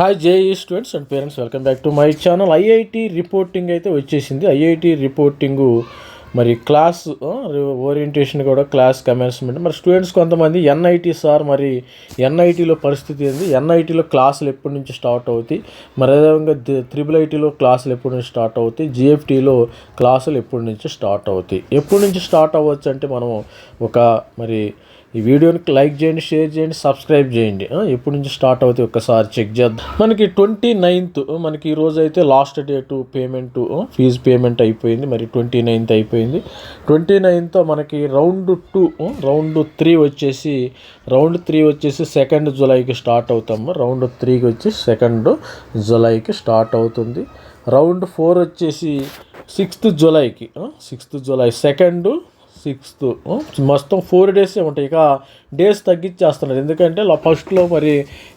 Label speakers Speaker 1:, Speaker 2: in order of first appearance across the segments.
Speaker 1: Hi JE students and parents welcome back to my channel IIT reporting అయితే వచ్చేసింది. IIT reporting మరి class orientation కూడా class commencement మరి students కొంతమంది NIT sir మరి ఎన్ఐటీలో పరిస్థితి ఏంది? ఎన్ఐటీలో క్లాసులు ఎప్పటి నుంచి స్టార్ట్ అవుతాయి? మరి అదేవిధంగా త్రిబుల్ ఐటీలో క్లాసులు ఎప్పటి నుంచి స్టార్ట్ అవుతాయి? జిఎఫ్టీలో క్లాసులు ఎప్పటి నుంచి స్టార్ట్ అవుతాయి? ఎప్పటి నుంచి స్టార్ట్ అవ్వచ్చు అంటే మనం ఒక మరి ఈ వీడియోని లైక్ చేయండి షేర్ చేయండి సబ్స్క్రైబ్ చేయండి. ఎప్పటి నుంచి స్టార్ట్ అవుతాయి ఒక్కసారి చెక్ చేద్దాం. మనకి ట్వంటీ నైన్త్ మనకి ఈ రోజు అయితే last date payment fee payment అయిపోయింది. మరి ట్వంటీ నైన్త్ అయిపోయింది. ట్వంటీ నైన్త్ మనకి రౌండ్ టూ రౌండ్ త్రీ వచ్చేసి రౌండ్ త్రీ వచ్చేసి సెకండ్ జులైకి స్టార్ట్ అవుతాము రౌండ్ త్రీకి వచ్చి సెకండ్ జులైకి స్టార్ట్ అవుతుంది. రౌండ్ ఫోర్ వచ్చేసి సిక్స్త్ జూలైకి సిక్స్త్ జులై సెకండ్ సిక్స్త్. మొత్తం ఫోర్ డేసే ఉంటాయి. ఇక డేస్ తగ్గించేస్తున్నారు. ఎందుకంటే ఫస్ట్లో మరి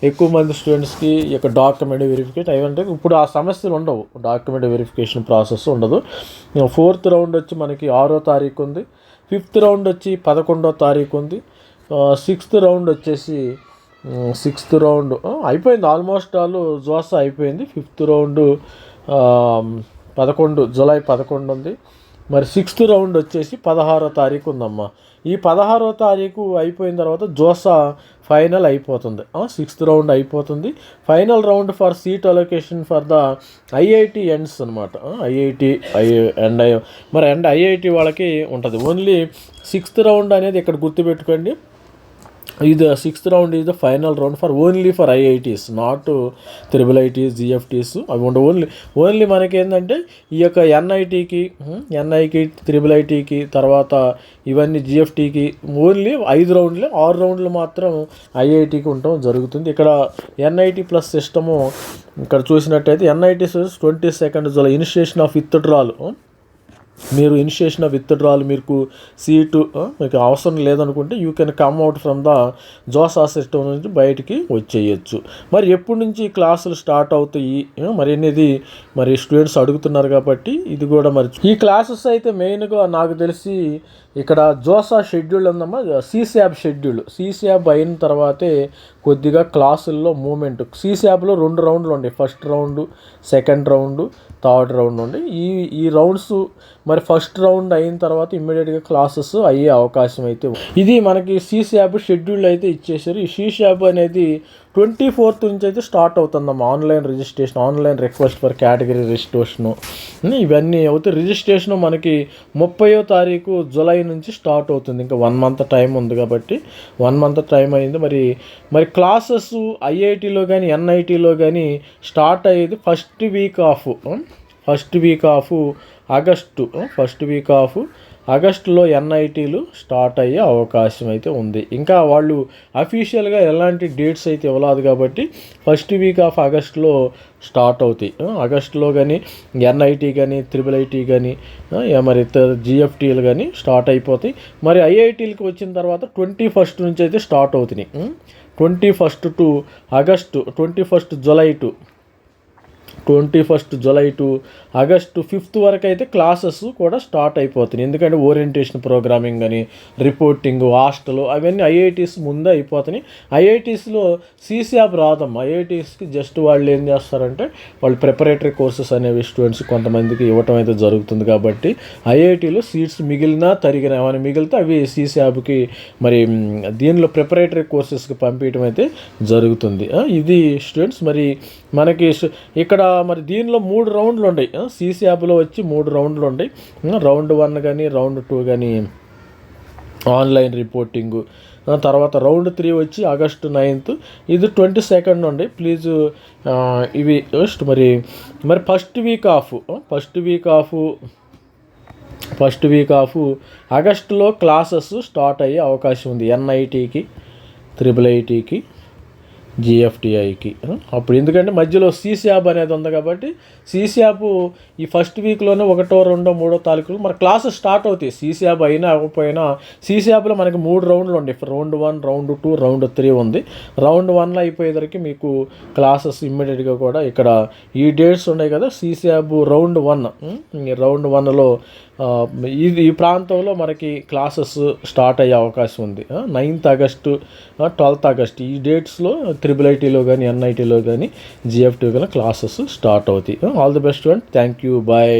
Speaker 1: ఎక్కువ మంది స్టూడెంట్స్కి ఈ యొక్క డాక్యుమెంట్ వెరిఫికేట్ అవంటే ఇప్పుడు ఆ సమస్యలు ఉండవు. డాక్యుమెంట్ వెరిఫికేషన్ ప్రాసెస్ ఉండదు. ఫోర్త్ రౌండ్ వచ్చి మనకి ఆరో తారీఖు ఉంది. ఫిఫ్త్ రౌండ్ వచ్చి పదకొండో తారీఖు ఉంది. సిక్స్త్ రౌండ్ వచ్చేసి సిక్స్త్ రౌండ్ అయిపోయింది. ఆల్మోస్ట్ ఆల్ జోసా అయిపోయింది. ఫిఫ్త్ రౌండ్ పదకొండు జూలై పదకొండు ఉంది. మరి సిక్స్త్ రౌండ్ వచ్చేసి పదహారో తారీఖు ఉందమ్మా. ఈ పదహారో తారీఖు అయిపోయిన తర్వాత జోసా ఫైనల్ అయిపోతుంది. సిక్స్త్ రౌండ్ అయిపోతుంది. Final round for seat allocation for the IIT ends అనమాట ఐఐటి ఐ ఎండ్ మరి ఎండ్ ఐఐటి వాళ్ళకి ఉంటుంది. ఓన్లీ సిక్స్త్ రౌండ్ అనేది ఇక్కడ గుర్తుపెట్టుకోండి. ఇది sixth round is the final round for only for IITs not triple ITs GFTIs అవి ఉండవు ఓన్లీ ఓన్లీ మనకి ఏంటంటే ఈ యొక్క ఎన్ఐటీకి ఎన్ఐకి త్రిబుల్ ఐటీకి తర్వాత ఇవన్నీ జిఎఫ్టీకి ఓన్లీ ఐదు రౌండ్లు ఆరు రౌండ్లు మాత్రం ఐఐటీకి ఉండటం జరుగుతుంది. ఇక్కడ ఎన్ఐటీ ప్లస్ సిస్టము ఇక్కడ చూసినట్టయితే NIT twenty second July initiation of withdrawal మీరు ఇనిషియేషన్ ఆఫ్ విత్డ్రాల్ మీకు సీటు మీకు అవసరం లేదనుకుంటే you can come out from the JoSAA system నుంచి బయటికి వచ్చేయచ్చు. మరి ఎప్పటి నుంచి క్లాసులు స్టార్ట్ అవుతాయి? మరి అనేది మరి స్టూడెంట్స్ అడుగుతున్నారు కాబట్టి ఇది కూడా మరి ఈ క్లాసెస్ అయితే మెయిన్గా నాకు తెలిసి ఇక్కడ జోసా షెడ్యూల్ ఉందమ్మా సీసాబ్ షెడ్యూల్ సీసాబ్ అయిన తర్వాతే కొద్దిగా క్లాసుల్లో మూమెంట్. సీసాబ్లో రెండు రౌండ్లు ఉండే. First round second round third round ఉండే. ఈ ఈ రౌండ్స్ మరి ఫస్ట్ రౌండ్ అయిన తర్వాత ఇమ్మీడియట్గా క్లాసెస్ అయ్యే అవకాశం అయితే ఇది మనకి సీసాబ్ షెడ్యూల్ అయితే ఇచ్చేసారు. ఈ సీసాబ్ అనేది ట్వంటీ ఫోర్త్ నుంచి అయితే స్టార్ట్ అవుతుందమ్మా. Online registration online request for category registration ఇవన్నీ అవుతాయి రిజిస్ట్రేషన్ మనకి ముప్పయో తారీఖు జూలై నుంచి స్టార్ట్ అవుతుంది. ఇంకా వన్ మంత్ టైం ఉంది కాబట్టి వన్ మంత్ టైం అయింది. మరి మరి క్లాసెస్ ఐఐటిలో కానీ ఎన్ఐటీలో కానీ స్టార్ట్ అయ్యేది first week of first week of August first week of ఆగస్టులో ఎన్ఐటీలు స్టార్ట్ అయ్యే అవకాశం అయితే ఉంది. ఇంకా వాళ్ళు అఫీషియల్గా ఎలాంటి డేట్స్ అయితే ఇవ్వలేదు కాబట్టి ఫస్ట్ వీక్ ఆఫ్ ఆగస్టులో స్టార్ట్ అవుతాయి. ఆగస్టులో కానీ ఎన్ఐటీ కానీ త్రిబుల్ ఐటీ కానీ మరి జిఎఫ్టీలు కానీ స్టార్ట్ అయిపోతాయి. మరి ఐఐటీలకు వచ్చిన తర్వాత ట్వంటీ ఫస్ట్ నుంచి అయితే స్టార్ట్ అవుతున్నాయి. Twenty first to August twenty first July to twenty first July to August fifth వరకు అయితే క్లాసెస్ కూడా స్టార్ట్ అయిపోతున్నాయి. ఎందుకంటే ఓరియంటేషన్ ప్రోగ్రామింగ్ అని రిపోర్టింగ్ హాస్టల్ అవన్నీ ఐఐటీస్ ముందే అయిపోతున్నాయి. ఐఐటీస్లో సీసీఆప్ రాదమ్మా ఐఐటీస్కి జస్ట్ వాళ్ళు ఏం చేస్తారంటే వాళ్ళు ప్రిపరేటరీ కోర్సెస్ అనేవి స్టూడెంట్స్ కొంతమందికి ఇవ్వటం అయితే జరుగుతుంది కాబట్టి ఐఐటీలో సీట్స్ మిగిలినా తరిగిన ఏమైనా మిగిలితే అవి సీసీఆబ్కి మరి దీనిలో ప్రిపరేటరీ కోర్సెస్కి పంపించడం అయితే జరుగుతుంది. ఇది స్టూడెంట్స్ మరి మనకి ఇక్కడ మరి దీనిలో మూడు రౌండ్లు ఉన్నాయి సీసీ యాప్లో వచ్చి మూడు రౌండ్లు ఉన్నాయి రౌండ్ వన్ కానీ రౌండ్ టూ కానీ ఆన్లైన్ రిపోర్టింగు. తర్వాత రౌండ్ త్రీ వచ్చి ఆగస్టు నైన్త్. ఇది ట్వంటీ సెకండ్ నుండి ప్లీజ్ ఇవి జస్ట్ మరి మరి first week of first week of first week of ఆగస్టులో క్లాసెస్ స్టార్ట్ అయ్యే అవకాశం ఉంది. ఎన్ఐటీకి త్రిబుల్ ఐటీకి. జిఎఫ్టిఐకి అప్పుడు ఎందుకంటే మధ్యలో సీసీయాప్ అనేది ఉంది కాబట్టి సీసీయాప్ ఈ ఫస్ట్ వీక్లోనే ఒకటో రెండో మూడో తారీఖులు మన క్లాసెస్ స్టార్ట్ అవుతాయి. సీసీయాప్ అయినా అవ్వకపోయినా సీసీయాప్లో మనకి మూడు రౌండ్లు ఉండే round one round two round three ఉంది. రౌండ్ వన్లో అయిపోయేసరికి మీకు క్లాసెస్ ఇమ్మీడియట్గా కూడా ఇక్కడ ఈ డేట్స్ ఉన్నాయి కదా సీసీయాప్ రౌండ్ వన్. రౌండ్ వన్లో ఇది ఈ ప్రాంతంలో మనకి క్లాసెస్ స్టార్ట్ అయ్యే అవకాశం ఉంది. నైన్త్ ఆగస్టు ట్వెల్త్ ఆగస్ట్ ఈ డేట్స్లో త్రిబుల్ ఐటీలో కానీ ఎన్ఐటీలో కానీ జిఎఫ్టీ కానీ క్లాసెస్ స్టార్ట్ అవుతాయి. All the best and thank you bye